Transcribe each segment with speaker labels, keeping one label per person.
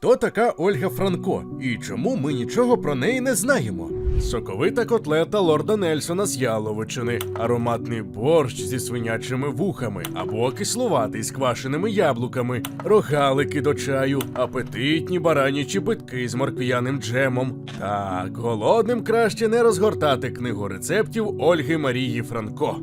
Speaker 1: Хто така Ольга Франко і чому ми нічого про неї не знаємо? Соковита котлета лорда Нельсона з яловичини, ароматний борщ зі свинячими вухами або кисловатий з квашеними яблуками, рогалики до чаю, апетитні баранячі битки з моркв'яним джемом. Так, голодним краще не розгортати книгу рецептів Ольги Марії Франко.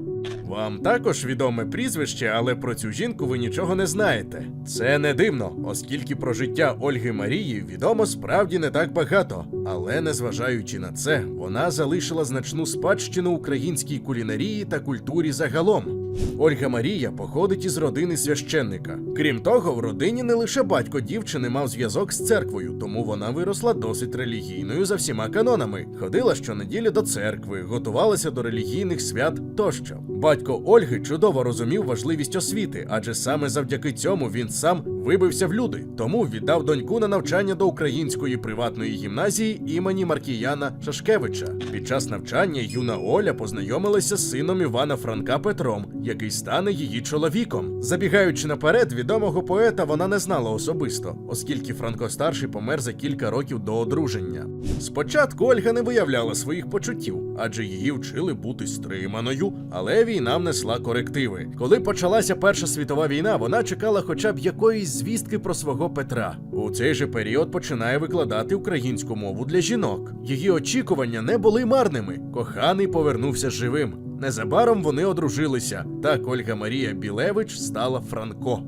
Speaker 1: Вам також відоме прізвище, але про цю жінку ви нічого не знаєте. Це не дивно, оскільки про життя Ольги Марії відомо справді не так багато. Але незважаючи на це, вона залишила значну спадщину українській кулінарії та культурі загалом. Ольга Марія походить із родини священника. Крім того, в родині не лише батько дівчини мав зв'язок з церквою, тому вона виросла досить релігійною за всіма канонами. Ходила щонеділі до церкви, готувалася до релігійних свят тощо. Батько Ольги чудово розумів важливість освіти, адже саме завдяки цьому він сам вибився в люди. Тому віддав доньку на навчання до української приватної гімназії імені Маркіяна Шашкевича. Під час навчання юна Оля познайомилася з сином Івана Франка Петром, який стане її чоловіком. Забігаючи наперед, відомого поета вона не знала особисто, оскільки Франко старший помер за кілька років до одруження. Спочатку Ольга не виявляла своїх почуттів, адже її вчили бути стриманою, але війна внесла корективи. Коли почалася Перша світова війна, вона чекала хоча б якоїсь звістки про свого Петра. У цей же період починає викладати українську мову для жінок. Її очікування не були марними. Коханий повернувся живим. Незабаром вони одружилися. Так Ольга Марія Білевич стала Франко.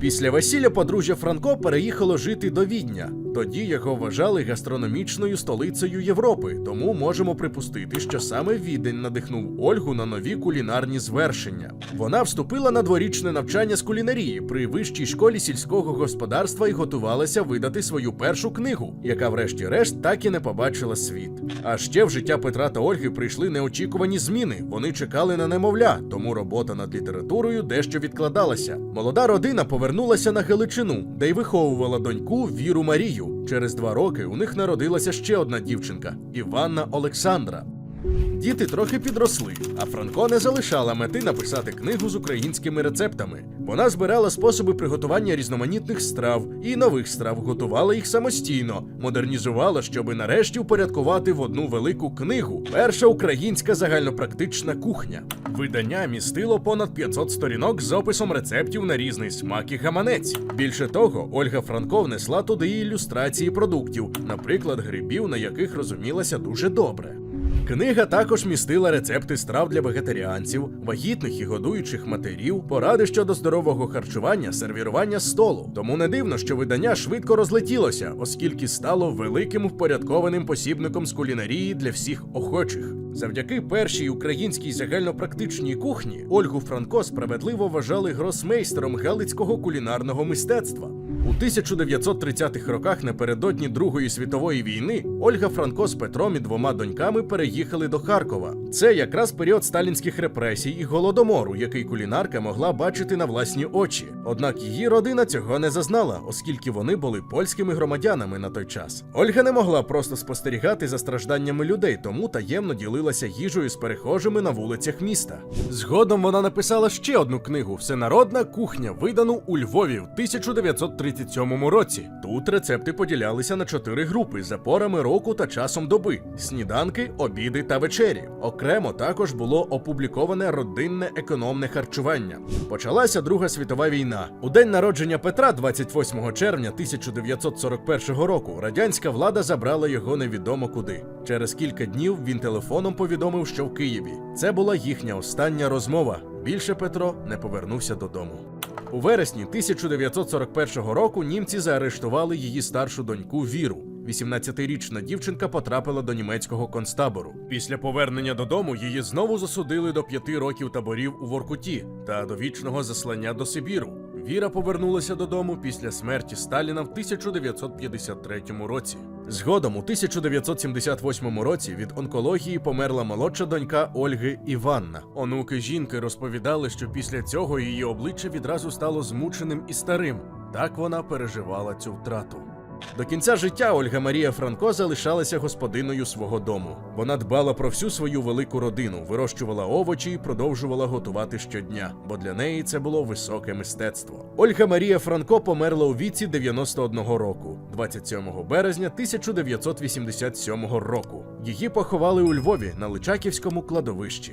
Speaker 1: Після весілля подружжя Франко переїхало жити до Відня. Тоді його вважали гастрономічною столицею Європи, тому можемо припустити, що саме Відень надихнув Ольгу на нові кулінарні звершення. Вона вступила на дворічне навчання з кулінарії при вищій школі сільського господарства і готувалася видати свою першу книгу, яка, врешті-решт, так і не побачила світ. А ще в життя Петра та Ольги прийшли неочікувані зміни. Вони чекали на немовля, тому робота над літературою дещо відкладалася. Молода родина повернулася на Галичину, де й виховувала доньку Віру Марію. Через два роки у них народилася ще одна дівчинка Іванна Олександра. Діти трохи підросли, а Франко не залишала мети написати книгу з українськими рецептами. Вона збирала способи приготування різноманітних страв і нових страв, готувала їх самостійно, модернізувала, щоби нарешті упорядкувати в одну велику книгу. Перша українська загальнопрактична кухня. Видання містило понад 500 сторінок з описом рецептів на різний смак і гаманець. Більше того, Ольга Франко внесла туди і ілюстрації продуктів, наприклад, грибів, на яких розумілася дуже добре. Книга також містила рецепти страв для вегетаріанців, вагітних і годуючих матерів, поради щодо здорового харчування, сервірування столу. Тому не дивно, що видання швидко розлетілося, оскільки стало великим впорядкованим посібником з кулінарії для всіх охочих. Завдяки першій українській загальнопрактичній кухні Ольгу Франко справедливо вважали гросмейстером галицького кулінарного мистецтва. У 1930-х роках напередодні Другої світової війни Ольга Франко з Петром і двома доньками переїхали до Харкова. Це якраз період сталінських репресій і голодомору, який кулінарка могла бачити на власні очі. Однак її родина цього не зазнала, оскільки вони були польськими громадянами на той час. Ольга не могла просто спостерігати за стражданнями людей, тому таємно ділилася їжею з перехожими на вулицях міста. Згодом вона написала ще одну книгу Всенародна кухня, видану у Львові в 1937 році. Тут рецепти поділялися на чотири групи за порами року та часом доби: сніданки, обіди та вечері. Окремо також було опубліковане родинне економне харчування. Почалася Друга світова війна. У день народження Петра, 28 червня 1941 року, радянська влада забрала його невідомо куди. Через кілька днів він телефоном повідомив, що в Києві. Це була їхня остання розмова. Більше Петро не повернувся додому. У вересні 1941 року німці заарештували її старшу доньку Віру. 18-річна дівчинка потрапила до німецького концтабору. Після повернення додому її знову засудили до п'яти років таборів у Воркуті та до вічного заслання до Сибіру. Віра повернулася додому після смерті Сталіна в 1953 році. Згодом у 1978 році від онкології померла молодша донька Ольги Іванна. Онуки жінки розповідали, що після цього її обличчя відразу стало змученим і старим. Так вона переживала цю втрату. До кінця життя Ольга Марія Франко залишалася господиною свого дому. Вона дбала про всю свою велику родину, вирощувала овочі і продовжувала готувати щодня, бо для неї це було високе мистецтво. Ольга Марія Франко померла у віці 91 року, 27 березня 1987 року. Її поховали у Львові на Личаківському кладовищі.